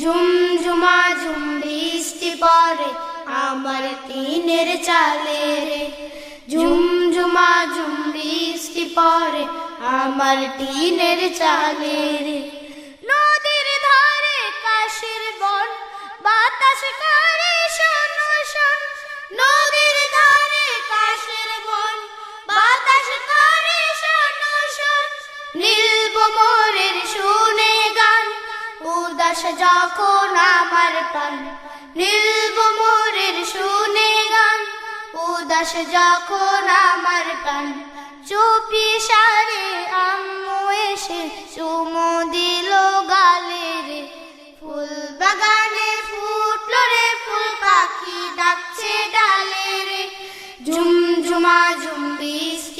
ঝুমঝুমা আমার টিনের চালে রে। ঝুমঝুমা ঝুম বৃষ্টি পড়ে আমার টিনের চালে রে। নদীর ধারে কাশের বন, বাতাস করে কোমরের শুনে গান। উদাস যখন আমার প্রাণ নীল মোরের শুনে গান। উদাস যখন আমার প্রাণ চুপি সারে আম্মু এসে চুমো দিল গালে রে। ফুল বাগানে ফুটল রে, ফুল পাখি ডাকছে ডালে রে। ঝুমঝুমা ঝুম্বি